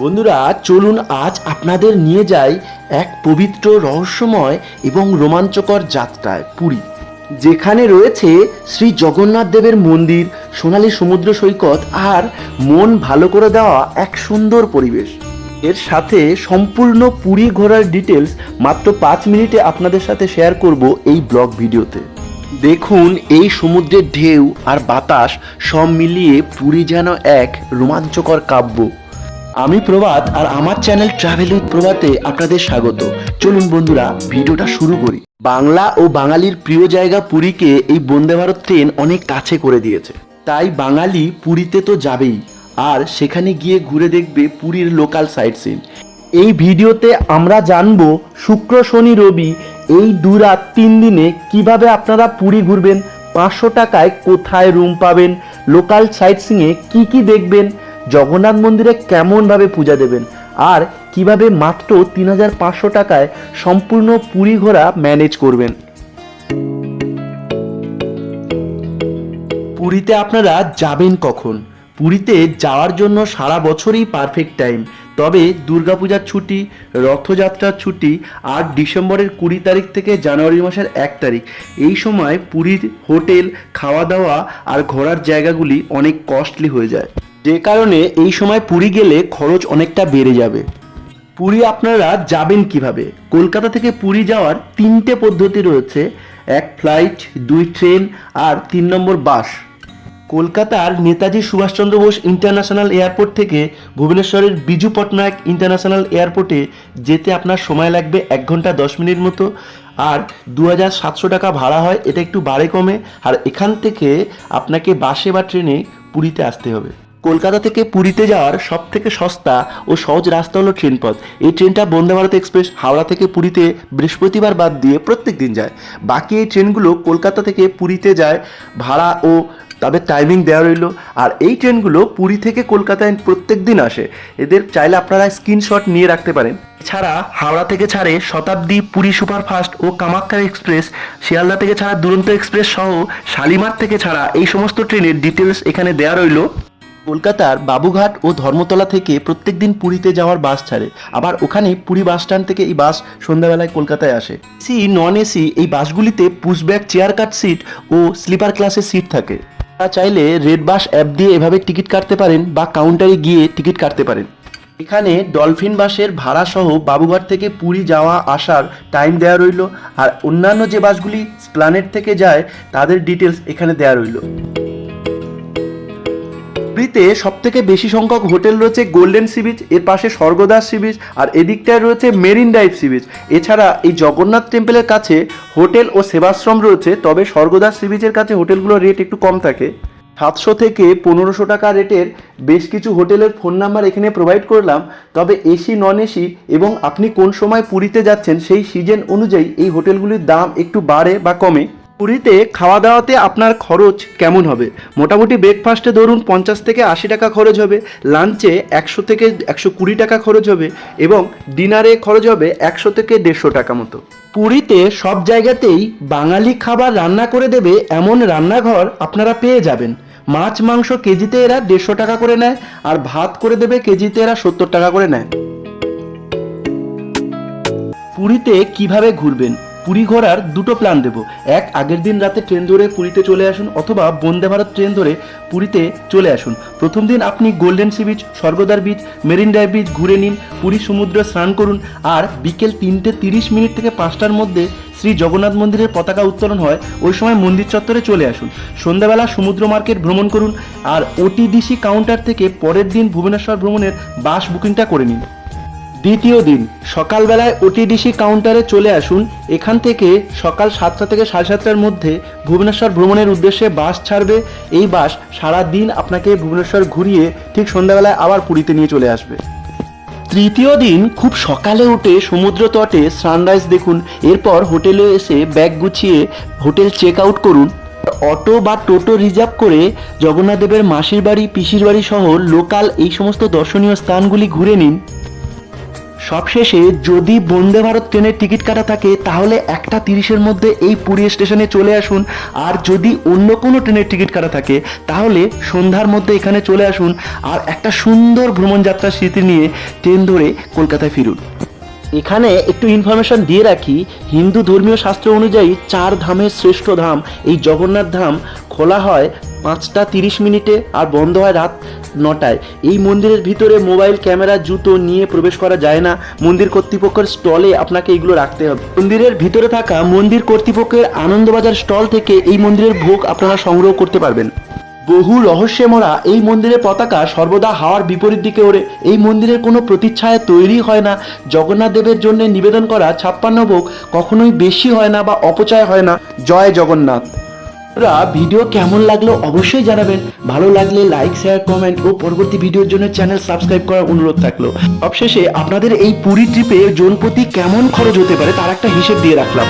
বন্ধুরা, চলুন আজ আপনাদের নিয়ে যাই এক পবিত্র রহস্যময় এবং রোমাঞ্চকর যাত্রায়, পুরী। যেখানে রয়েছে শ্রী জগন্নাথ দেবের মন্দির, সোনালী সমুদ্র সৈকত আর মন ভালো করে দেওয়া এক সুন্দর পরিবেশ। এর সাথে সম্পূর্ণ পুরী ঘোরার ডিটেলস মাত্র পাঁচ মিনিটে আপনাদের সাথে শেয়ার করব এই ব্লগ ভিডিওতে। দেখুন, এই সমুদ্রের ঢেউ আর বাতাস সব মিলিয়ে পুরী যেন এক রোমাঞ্চকর কাব্য। আমি প্রভাত আর আমার চ্যানেল ট্রাভেল উইথ প্রভাতে আপনাদের স্বাগত। চলুন বন্ধুরা, ভিডিওটা শুরু করি। বাংলা ও বাঙালির প্রিয় জায়গা পুরীকে এই বন্দে ভারত ট্রেন অনেক কাছে করে দিয়েছে। তাই বাঙালি পুরীতে তো যাবেই, আর সেখানে গিয়ে ঘুরে দেখবে পুরীর লোকাল সাইট সিন এই ভিডিওতে আমরা জানব শুক্র, শনি, রবি এই দু রাত তিন দিনে কীভাবে আপনারা পুরী ঘুরবেন, পাঁচশো টাকায় কোথায় রুম পাবেন লোকাল সাইট সিংয়ে কী কী দেখবেন জগন্নাথ মন্দিরে কেমনভাবে পূজা দেবেন? আর কীভাবে মাত্র তিন হাজার পাঁচশো টাকায় সম্পূর্ণ পুরী ঘোরা ম্যানেজ করবেন? পুরীতে আপনারা যাবেন কখন? পুরীতে যাওয়ার জন্য সারা বছরই পারফেক্ট টাইম তবে দুর্গাপূজার ছুটি, রথযাত্রার ছুটি আর ডিসেম্বরের কুড়ি তারিখ থেকে জানুয়ারি মাসের এক তারিখ, এই সময় পুরীর হোটেল, খাওয়া দাওয়া আর ঘোরার জায়গাগুলি অনেক কস্টলি হয়ে যায়। যে কারণে এই সময় পুরী গেলে খরচ অনেকটা বেড়ে যাবে। পুরী আপনারা যাবেন কীভাবে? কলকাতা থেকে পুরী যাওয়ার তিনটে পদ্ধতি রয়েছে। এক ফ্লাইট দুই ট্রেন আর তিন নম্বর বাস কলকাতার নেতাজি সুভাষচন্দ্র বোস ইন্টারন্যাশনাল এয়ারপোর্ট থেকে ভুবনেশ্বরের বিজু পটনায়ক ইন্টারন্যাশনাল এয়ারপোর্টে যেতে আপনার সময় লাগবে এক ঘণ্টা দশ মিনিট মতো। আর দু হাজার সাতশো টাকা ভাড়া হয়, এটা একটু বাড়ে কমে। আর এখান থেকে আপনাকে বাসে বা ট্রেনে পুরীতে আসতে হবে। কলকাতা থেকে পুরীতে যাওয়ার সব থেকে সস্তা ও সহজ রাস্তা হলো ট্রেন পথ এই ট্রেনটা বন্দে ভারত এক্সপ্রেস হাওড়া থেকে পুরীতে বৃহস্পতিবার বাদ দিয়ে প্রত্যেক দিন যায়। বাকি এই ট্রেনগুলো কলকাতা থেকে পুরীতে যায়, ভাড়া ও তাদের টাইমিং দেওয়া রইল। আর এই ট্রেনগুলো পুরী থেকে কলকাতায় প্রত্যেক দিন আসে। এদের চাইলে আপনারা স্ক্রিনশট নিয়ে রাখতে পারেন। এছাড়া হাওড়া থেকে ছাড়ে শতাব্দী পুরী সুপারফাস্ট ও কামাখ্যা এক্সপ্রেস, শিয়ালদা থেকে ছাড়া দুরন্ত এক্সপ্রেস সহ শালিমার থেকে ছাড়া এই সমস্ত ট্রেনের ডিটেলস এখানে দেওয়া রইল। কলকাতার বাবুঘাট ও ধর্মতলা থেকে প্রত্যেকদিন পুরীতে যাওয়ার বাস ছাড়ে। আবার ওখানে পুরী বাস স্ট্যান্ড থেকে এই বাস সন্ধ্যাবেলায় কলকাতায় আসে। এসি নন এসি এই বাসগুলিতে পুশব্যাক চেয়ার কাট সিট ও স্লিপার ক্লাসের সিট থাকে। আপনারা চাইলে রেড বাস অ্যাপ দিয়ে এভাবে টিকিট কাটতে পারেন বা কাউন্টারে গিয়ে টিকিট কাটতে পারেন। এখানে ডলফিন বাসের ভাড়া সহ বাবুঘাট থেকে পুরী যাওয়া আসার টাইম দেওয়া রইল। আর অন্যান্য যে বাসগুলি স্প্লানেট থেকে যায়, তাদের ডিটেলস এখানে দেওয়া রইল। পুরীতে সব থেকে বেশি সংখ্যক হোটেল রয়েছে গোল্ডেন সি বিচ এর পাশে স্বর্গদাস সি বিচ আর এদিকটায় রয়েছে মেরিন ড্রাইভ সি বিচ এছাড়া এই জগন্নাথ টেম্পলের কাছে হোটেল ও সেবাশ্রম রয়েছে, তবে স্বর্গদাস সি বিচের কাছে হোটেলগুলোর রেট একটু কম থাকে। সাতশো থেকে পনেরোশো টাকা রেটের বেশ কিছু হোটেলের ফোন নাম্বার এখানে প্রোভাইড করলাম। তবে এসি নন এসি এবং আপনি কোন সময় পুরীতে যাচ্ছেন সেই সিজন অনুযায়ী এই হোটেলগুলির দাম একটু বাড়ে বা কমে। পুরীতে খাওয়া দাওয়াতে আপনার খরচ কেমন হবে? মোটামুটি ব্রেকফাস্টে ধরুন পঞ্চাশ থেকে আশি টাকা খরচ হবে লাঞ্চে একশো থেকে একশো কুড়ি টাকা খরচ হবে এবং ডিনারে খরচ হবে একশো থেকে দেড়শো টাকা মতো। পুরীতে সব জায়গাতেই বাঙালি খাবার রান্না করে দেবে এমন রান্নাঘর আপনারা পেয়ে যাবেন। মাছ, মাংস কেজিতে এরা দেড়শো টাকা করে নেয় আর ভাত করে দেবে কেজিতে এরা সত্তর টাকা করে নেয়। পুরীতে কীভাবে ঘুরবেন? পুরী ঘোরার দুটো প্ল্যান দেবো। এক, আগের দিন রাতে ট্রেন ধরে পুরীতে চলে আসুন অথবা বন্দে ভারত ট্রেন ধরে পুরীতে চলে আসুন। প্রথম দিন আপনি golden sea beach Swargadwar beach marine drive beach ঘুরে নিন, পুরী সমুদ্র স্নান করুন আর বিকেল তিনটে তিরিশ মিনিট থেকে পাঁচটার মধ্যে শ্রী জগন্নাথ মন্দিরের পতাকা উত্তোলন হয়, ওই সময় মন্দির চত্বরে চলে আসুন। সন্ধ্যাবেলা সমুদ্র মার্কেট ভ্রমণ করুন আর ওটিডিসি কাউন্টার থেকে পরের দিন ভুবনেশ্বর ভ্রমণের বাস বুকিংটা করে নিন। দ্বিতীয় দিন, সকালবেলায় ওটিডিসি কাউন্টারে চলে আসুন। এখান থেকে সকাল সাতটা থেকে সাড়ে সাতটার মধ্যে ভুবনেশ্বর ভ্রমণের উদ্দেশ্যে বাস ছাড়বে। এই বাস সারা দিন আপনাকে ভুবনেশ্বর ঘুরিয়ে ঠিক সন্ধ্যাবেলায় আবার পুরীতে নিয়ে চলে আসবে। তৃতীয় দিন খুব সকালে উঠে সমুদ্র তটে সানরাইজ দেখুন। এরপর হোটেলে এসে ব্যাগ গুছিয়ে হোটেল চেক আউট করুন। অটো বা টোটো রিজার্ভ করে জগন্নাথদেবের মাসির বাড়ি, পিসির বাড়ি সহ লোকাল এই সমস্ত দর্শনীয় স্থানগুলি ঘুরে নিন। সবশেষে যদি বন্দে ভারত ট্রেনের টিকিট কাটা থাকে, তাহলে একটা তিরিশের মধ্যে এই পুরী স্টেশনে চলে আসুন। আর যদি অন্য কোনো ট্রেনের টিকিট কাটা থাকে, তাহলে সন্ধ্যার মধ্যে এখানে চলে আসুন আর একটা সুন্দর ভ্রমণযাত্রার স্মৃতি নিয়ে ট্রেন ধরে কলকাতায় ফিরুন। এখানে একটু ইনফরমেশন দিয়ে রাখি, হিন্দু ধর্মীয় শাস্ত্র অনুযায়ী চার ধামের শ্রেষ্ঠ ধাম, এই জগন্নাথ ধাম, খোলা হয় পাঁচটা তিরিশ মিনিটে আর বন্ধ হয় রাত নটায়। এই মন্দিরের ভিতরে মোবাইল, ক্যামেরা, জুতো নিয়ে প্রবেশ করা যায় না। মন্দির কর্তৃপক্ষের স্টলে আপনাকে এগুলো রাখতে হবে। মন্দিরের ভিতরে থাকা মন্দির কর্তৃপক্ষের আনন্দবাজার স্টল থেকে এই মন্দিরের ভোগ আপনারা সংগ্রহ করতে পারবেন। বহু রহস্যে মরা এই মন্দিরের পতাকা সর্বদা হাওয়ার বিপরীত দিকে ওড়ে। এই মন্দিরের কোনো প্রতিচ্ছায়া তৈরি হয় না। জগন্নাথ দেবের জন্য নিবেদন করা ছাপ্পান্ন ভোগ কখনোই বেশি হয় না বা অপচয় হয় না। জয় জগন্নাথ। রা ভিডিও কেমন লাগল অবশ্যই জানাবেন। ভালো লাগলে লাইক শেয়ার কমেন্ট ও পরবর্তী ভিডিওর জন্য চ্যানেল সাবস্ক্রাইব করার অনুরোধ থাকল। অবশেষে আপনাদের এই পুরী ট্রিপে জনপ্রতি কেমন খরচ হতে পারে তার একটা হিসেব দিয়ে রাখলাম।